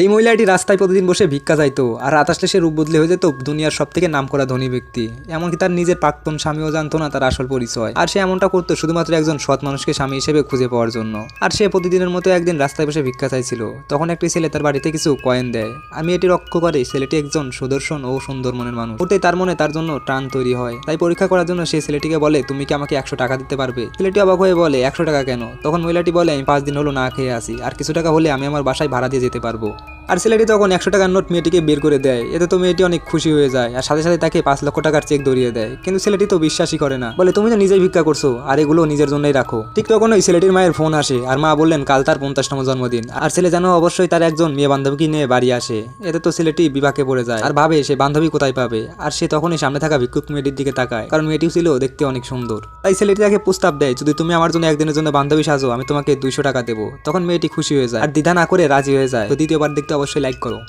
এই মহিলাটি রাস্তায় প্রতিদিন বসে ভিক্ষা চাইতো, আর রাত আসলে সে রূপ বদলে হয়ে যেত দুনিয়ার সব থেকে নাম করা ধনী ব্যক্তি। এমনকি তার নিজের প্রাক্তন স্বামীও জানতো না তার আসল পরিচয়। আর সে এমনটা করতো শুধুমাত্র একজন সৎ মানুষকে স্বামী হিসেবে খুঁজে পাওয়ার জন্য। আর সে প্রতিদিনের মতো একদিন রাস্তায় বসে ভিক্ষা চাইছিল। তখন একটি ছেলে তার বাড়িতে কিছু কয়েন দেয়। আমি এটি লক্ষ্য করে, ছেলেটি একজন সুদর্শন ও সুন্দর মনের মানুষ। ওটাই তার মনে তার জন্য টান তৈরি হয়। তাই পরীক্ষা করার জন্য সে ছেলেটিকে বলে, তুমি কি আমাকে একশো টাকা দিতে পারবে? ছেলেটি অবাক হয়ে বলে, একশো টাকা কেন? তখন মহিলাটি বলে, আমি পাঁচ দিন হলো না খেয়ে আসি আর কিছু টাকা হলে আমি আমার বাসায় ভাড়া দিয়ে যেতে পারব। আর ছেলেটি তখন একশো টাকার নোট মেয়েটিকে বের করে দেয়। এতে তো মেয়েটি অনেক খুশি হয়ে যায় আর সাথে সাথে তাকে পাঁচ লক্ষ টাকার চেক ধরিয়ে দেয়। কিন্তু ছেলেটি তো বিশ্বাসই করে না। বলে, তুমি তো নিজেই ভিক্ষা করছ আর এগুলো নিজের জন্যই রাখো। ঠিক তখন ওই ছেলেটির মায়ের ফোন আসে আর মা বললেন, কাল তার পঞ্চাশতম জন্মদিন। আর ছেলে যেন অবশ্যই তার একজন মেয়ে বান্ধবীকে নিয়ে বাড়ি আসে। এতে তো ছেলেটি বিপাকে পড়ে যায় আর ভাবে সে বান্ধবী কোথায় পাবে। আর সে তখনই সামনে থাকা ভিক্ষুক মেয়েটির দিকে তাকায়, কারণ মেয়েটিও ছিল দেখতে অনেক সুন্দর। তাই ছেলেটি তাকে প্রস্তাব দেয়, যদি তুমি আমার জন্য একদিনের জন্য বান্ধবী সাজো, আমি তোমাকে দুইশো টাকা দেবো। তখন মেয়েটি খুশি হয়ে যায় আর দ্বিধা না করে রাজি হয়ে যায়। তো দ্বিতীয়বার দেখতে অবশ্যই লাইক করো